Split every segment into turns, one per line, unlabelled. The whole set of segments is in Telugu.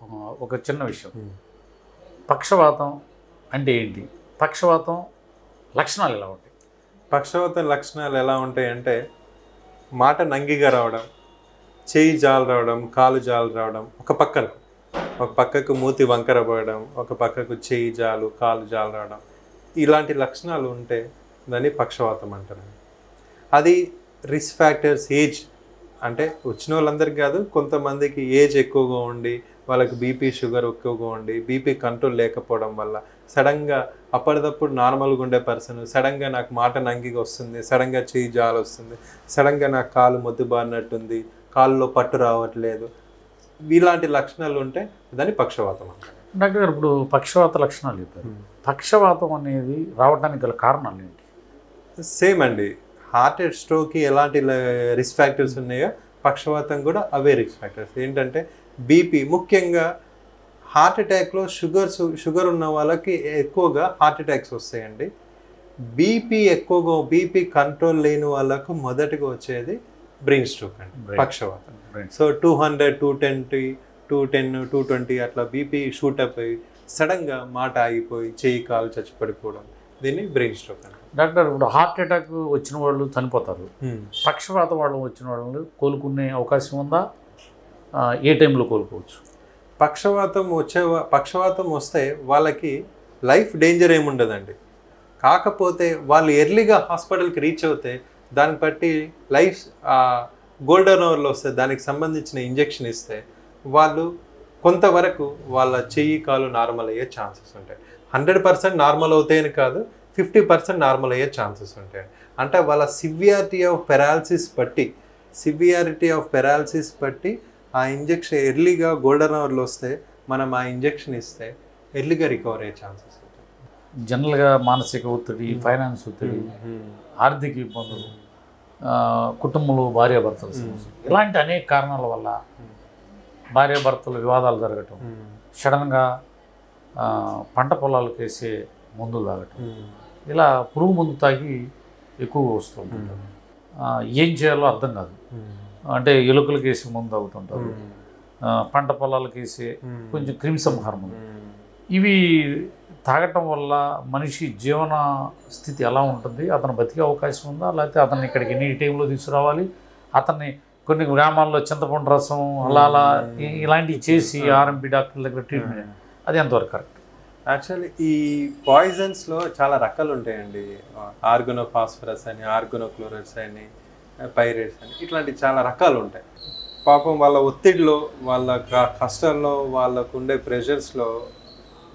ఒక చిన్న విషయం. పక్షవాతం అంటే ఏంటి? పక్షవాతం లక్షణాలు ఎలా ఉంటాయి?
పక్షవాతం లక్షణాలు ఎలా ఉంటాయి అంటే మాట నంగిగా రావడం చేయి జాలు రావడం కాలు జాలు రావడం ఒక పక్కకు ఒక పక్కకు మూతి వంకర పోయడం ఒక పక్కకు చేయి జాలు కాలు జాలు రావడం. ఇలాంటి లక్షణాలు ఉంటే దాన్ని పక్షవాతం అంటారు అది రిస్క్ ఫ్యాక్టర్స్ ఏజ్ అంటే వచ్చిన వాళ్ళందరికీ కాదు కొంతమందికి ఏజ్ ఎక్కువగా ఉండి వాళ్ళకి బీపీ షుగర్ ఎక్కువగా ఉండి బీపీ కంట్రోల్ లేకపోవడం వల్ల సడన్గా అప్పటిదప్పుడు నార్మల్గా ఉండే పర్సన్ సడన్గా నాకు మాట నంగిగా వస్తుంది సడన్గా చేయి జాలు వస్తుంది సడన్గా నాకు కాలు మొద్దుబారినట్టుంది కాళ్ళలో పట్టు రావట్లేదు. ఇలాంటి లక్షణాలు ఉంటే దాన్ని పక్షవాతం అంటారు.
డాక్టర్ గారు ఇప్పుడు పక్షవాత లక్షణాలు చెప్పారు. పక్షవాతం అనేది రావడానికి గల కారణాలు ఏంటి?
సేమ్ అండి. హార్ట్ స్ట్రోక్కి ఎలాంటి రిస్క్ ఫ్యాక్టర్స్ ఉన్నాయో పక్షవాతం కూడా అవే రిస్క్ ఫ్యాక్టర్స్ ఏంటంటే బీపీ ముఖ్యంగా హార్ట్ అటాక్లో షుగర్స్ షుగర్ ఉన్న వాళ్ళకి ఎక్కువగా హార్ట్ అటాక్స్ వస్తాయండి. బీపీ ఎక్కువగా బీపీ కంట్రోల్ లేని వాళ్ళకు మొదటగా వచ్చేది బ్రెయిన్ స్ట్రోక్ అండి. పక్షవాతం. So two hundred two twenty two ten two twenty అట్లా బీపీ షూట్ అయిపోయి సడన్గా మాట ఆగిపోయి చేయి కాలు చచ్చి పడిపోవడం దీన్ని బ్రెయిన్ స్ట్రోక్ అంటారు.
డాక్టర్ ఇప్పుడు హార్ట్ అటాక్ వచ్చిన వాళ్ళు చనిపోతారు. పక్షవాత వాళ్ళు వచ్చిన వాళ్ళు కోలుకునే అవకాశం ఉందా? ఏ టైంలో కోల్పోవచ్చు?
పక్షవాతం వచ్చే పక్షవాతం వస్తే వాళ్ళకి లైఫ్ డేంజర్ ఏముండదండి. కాకపోతే వాళ్ళు ఎర్లీగా హాస్పిటల్కి రీచ్ అవుతే దాన్ని బట్టి లైఫ్ గోల్డెన్ అవర్లో వస్తే దానికి సంబంధించిన ఇంజెక్షన్ ఇస్తే వాళ్ళు కొంతవరకు వాళ్ళ చెయ్యి కాలు నార్మల్ అయ్యే ఛాన్సెస్ ఉంటాయి. హండ్రెడ్ పర్సెంట్ నార్మల్ అవుతాయని కాదు ఫిఫ్టీ పర్సెంట్ నార్మల్ అయ్యే ఛాన్సెస్ ఉంటాయి. అంటే వాళ్ళ సివియారిటీ ఆఫ్ పెరాలసిస్ బట్టి సివియారిటీ ఆఫ్ పెరాలసిస్ బట్టి ఆ ఇంజెక్షన్ ఎర్లీగా గోల్డెన్ అవర్లో వస్తే మనం ఆ ఇంజెక్షన్ ఇస్తే ఎర్లీగా రికవర్ అయ్యే ఛాన్సెస్
జనరల్గా మానసిక ఒత్తిడి ఫైనాన్స్ ఒత్తిడి ఆర్థిక ఇబ్బందులు కుటుంబంలో భార్యాభర్తల సమస్యలు. ఇలాంటి అనేక కారణాల వల్ల భార్యాభర్తల వివాదాలు జరగటం సడన్గా పంట పొలాలకు వేసే మందులు తాగటం. ఇలా పురుగు మందు తాగి ఎక్కువగా వస్తూ ఆ, ఏం చేయాలో అర్థం కాదు. అంటే ఎలుకలకు వేసే మందు తాగుతుంటారు. ఆ, పంట పొలాలకు వేసే కొంచెం క్రిమిసంహార ఇవి తాగటం వల్ల మనిషి జీవన స్థితి ఎలా ఉంటుంది? అతను బతికే అవకాశం ఉందా? లేకపోతే అతన్ని ఇక్కడికి ఎన్ని టైంలో తీసుకురావాలి? అతన్ని కొన్ని గ్రామాల్లో చింతపండు రసం అలా అలా ఇలాంటివి చేసి ఆర్ఎంపీ డాక్టర్ల దగ్గర ట్రీట్మెంట్ అది ఎంతవరకు కరెక్ట్?
యాక్చువల్లీ ఈ పాయిజన్స్లో చాలా రకాలు ఉంటాయండి. ఆర్గనో ఫాస్ఫరస్ అని ఆర్గనో క్లోరైడ్స్ అని పైరేట్స్ అని. ఇట్లాంటి చాలా రకాలు ఉంటాయి. పాపం వాళ్ళ ఒత్తిడిలో వాళ్ళ కష్టంలో వాళ్ళకు ఉండే ప్రెషర్స్లో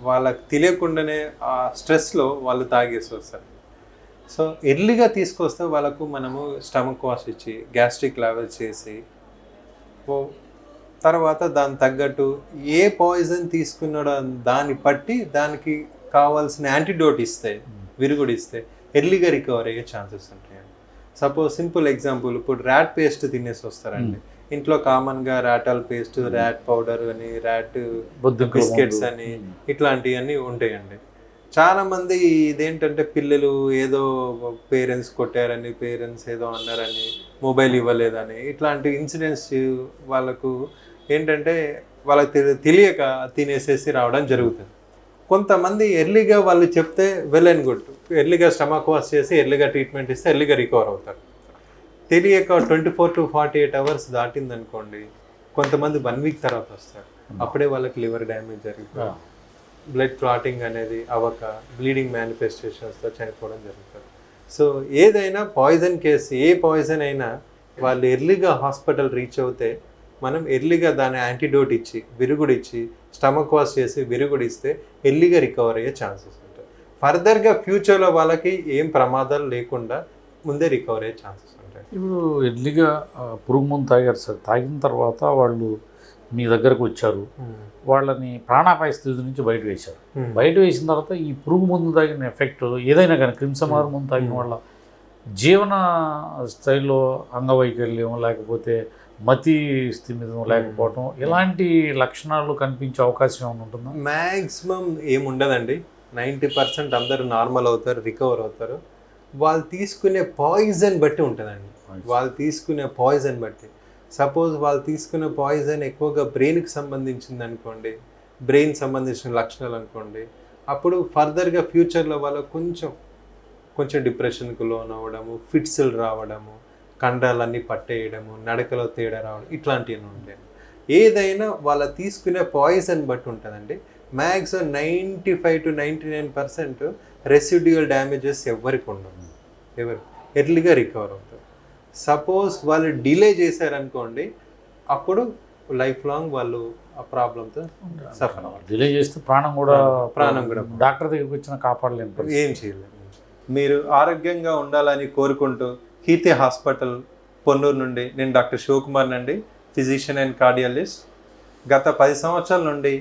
వాళ్ళకి తెలియకుండానే ఆ స్ట్రెస్లో వాళ్ళు తాగేసి వస్తారు. సో ఎర్లీగా తీసుకొస్తే వాళ్ళకు మనము స్టమక్ వాష్ ఇచ్చి గ్యాస్ట్రిక్ లెవెల్ చేసి తర్వాత దాని తగ్గట్టు ఏ పాయిజన్ తీసుకున్నాడో దాన్ని బట్టి దానికి కావాల్సిన యాంటీడోట్ ఇస్తే విరుగుడు ఇస్తే ఎర్లీగా రికవర్ అయ్యే ఛాన్సెస్ ఉంటాయండి. సపోజ్ సింపుల్ ఎగ్జాంపుల్ ఇప్పుడు ర్యాట్ పేస్ట్ తినేసి వస్తారండి. ఇంట్లో కామన్గా ర్యాటల్ పేస్ట్ ర్యాట్ పౌడర్ అని ర్యాట్ బిస్కెట్స్. అని ఇట్లాంటివన్నీ ఉంటాయండి. చాలా మంది ఇదేంటంటే పిల్లలు ఏదో పేరెంట్స్ కొట్టారని పేరెంట్స్ ఏదో అన్నారని మొబైల్ ఇవ్వలేదని ఇట్లాంటి ఇన్సిడెంట్స్ వాళ్ళకు ఏంటంటే వాళ్ళకి తెలి- తెలియక తినేసేసి రావడం జరుగుతుంది. కొంతమంది ఎర్లీగా వాళ్ళు చెప్తే వెల్ అండ్ గుడ్ ఎర్లీగా స్టమక్ వాష్ చేసి ఎర్లీగా ట్రీట్మెంట్ ఇస్తే ఎర్లీగా రికవర్ అవుతారు. తెలియక twenty four to forty eight hours దాటింది అనుకోండి కొంతమంది వన్ వీక్ తర్వాత వస్తారు. అప్పుడే వాళ్ళకి లివర్ డ్యామేజ్ జరిగిపోయి బ్లడ్ క్లాటింగ్ అనేది అవ్వక బ్లీడింగ్ మేనిఫెస్టేషన్స్తో చనిపోవడం జరుగుతుంది. సో ఏదైనా పాయిజన్ కేసు ఏ పాయిజన్ అయినా వాళ్ళు ఎర్లీగా హాస్పిటల్ రీచ్ అవుతే మనం ఎర్లీగా దాని యాంటీడోట్ ఇచ్చి విరుగుడు ఇచ్చి స్టమక్ వాష్ చేసి విరుగుడు ఇస్తే ఎర్లీగా రికవర్ అయ్యే ఛాన్సెస్ ఉంటాయి. ఫర్దర్గా ఫ్యూచర్లో వాళ్ళకి ఏం ప్రమాదాలు లేకుండా ముందే రికవర్ అయ్యే ఛాన్సెస్ ఉంటాయి.
ఇప్పుడు ఎర్లీగా పురుగు మందు తాగారు సార్. తాగిన తర్వాత వాళ్ళు మీ దగ్గరకు వచ్చారు. వాళ్ళని ప్రాణాపాయ స్థితి నుంచి బయట వేశారు. బయట వేసిన తర్వాత ఈ పురుగు మందు తాగిన ఎఫెక్ట్ ఏదైనా కానీ క్రిమిసంహార మందు తాగిన వాళ్ళ జీవన స్థాయిలో అంగవైకల్యం లేకపోతే మతి స్థిమితం లేకపోవటం ఇలాంటి లక్షణాలు కనిపించే అవకాశం ఏమైనా ఉంటుందా?
మ్యాక్సిమం ఏముండదండి. నైంటీ పర్సెంట్ అందరూ నార్మల్ అవుతారు రికవర్ అవుతారు. వాళ్ళు తీసుకునే పాయిజన్ బట్టి ఉంటుందండి. వాళ్ళు తీసుకునే పాయిజన్ బట్టి. సపోజ్ వాళ్ళు తీసుకునే పాయిజన్ ఎక్కువగా బ్రెయిన్కి సంబంధించింది అనుకోండి బ్రెయిన్ సంబంధించిన లక్షణాలు అనుకోండి అప్పుడు ఫర్దర్గా ఫ్యూచర్లో వాళ్ళకు కొంచెం కొంచెం డిప్రెషన్కి లోన్ అవ్వడము ఫిట్స్లు రావడము కండరాలన్నీ పట్టేయడము నడకలో తేడా రావడం ఇట్లాంటివి ఉంటాయి. ఏదైనా వాళ్ళ తీసుకునే పాయిజన్ బట్టి ఉంటుందండి. Maximum ninety five to ninety nine percent residual damages ఎవరికి ఉండవు. ఎవరు ఎర్లీగా రికవర్ అవుతారు. సపోజ్ వాళ్ళు డిలే చేశారనుకోండి అప్పుడు లైఫ్ లాంగ్ వాళ్ళు ఆ ప్రాబ్లంతో సఫర్
డిలే చేస్తే ప్రాణం కూడా
ప్రాణం కూడా
డాక్టర్ దగ్గరికి వచ్చిన కాపాడలేము.
ఏం చేయలేదు మీరు ఆరోగ్యంగా ఉండాలని కోరుకుంటూ కీర్తి హాస్పిటల్ పొన్నూరు నుండి నేను డాక్టర్ శివకుమార్ అండి ఫిజిషియన్ అండ్ కార్డియాలజిస్ట్. గత పది సంవత్సరాల నుండి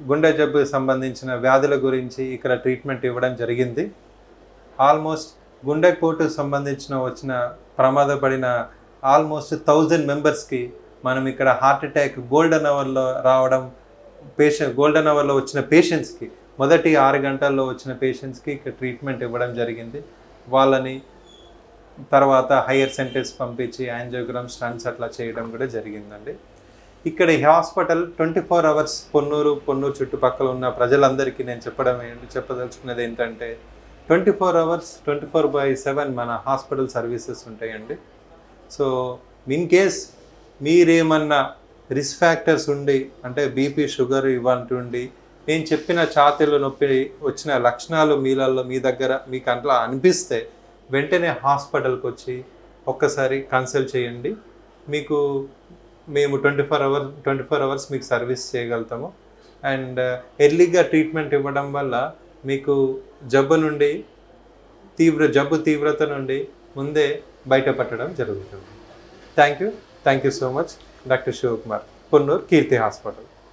గుండె జబ్బుకి సంబంధించిన వ్యాధుల గురించి ఇక్కడ ట్రీట్మెంట్ ఇవ్వడం జరిగింది. ఆల్మోస్ట్ గుండెపోటుకు సంబంధించిన వచ్చిన ప్రమాదపడిన ఆల్మోస్ట్ థౌజండ్ మెంబర్స్కి మనం ఇక్కడ హార్ట్ అటాక్ గోల్డెన్ అవర్లో రావడం పేషెంట్ గోల్డెన్ అవర్లో వచ్చిన పేషెంట్స్కి మొదటి ఆరు గంటల్లో వచ్చిన పేషెంట్స్కి ఇక్కడ ట్రీట్మెంట్ ఇవ్వడం జరిగింది. వాళ్ళని తర్వాత హయ్యర్ సెంటర్స్ పంపించి యాంజియోగ్రామ్ స్టంట్స్ అట్లా చేయడం కూడా జరిగిందండి. ఇక్కడ ఈ hospital twenty four hours Ponnur Ponnur చుట్టుపక్కల ఉన్న ప్రజలందరికీ నేను చెప్పడం ఏంటి చెప్పదలుచుకున్నది ఏంటంటే twenty four hours twenty four by seven మన హాస్పిటల్ సర్వీసెస్ ఉంటాయండి. సో ఇన్ కేస్ మీరేమన్నా రిస్క్ ఫ్యాక్టర్స్ ఉండి అంటే బీపీ షుగర్ ఇవ్వంటి ఉండి నేను చెప్పిన ఛాతీలో నొప్పి వచ్చిన లక్షణాలు మీలలో మీ దగ్గర మీకు అట్లా అనిపిస్తే వెంటనే హాస్పిటల్కి వచ్చి ఒక్కసారి కన్సల్ట్ చేయండి. మీకు మేము twenty four hours twenty four hours మీకు సర్వీస్ చేయగలుగుతాము. అండ్ ఎర్లీగా ట్రీట్మెంట్ ఇవ్వడం వల్ల మీకు జబ్బు నుండి తీవ్ర జబ్బు తీవ్రత నుండి ముందే బయటపట్టడం జరుగుతుంది. Thank you. Thank you so much. Doctor Shivakumar Ponnuru Keerthi hospital.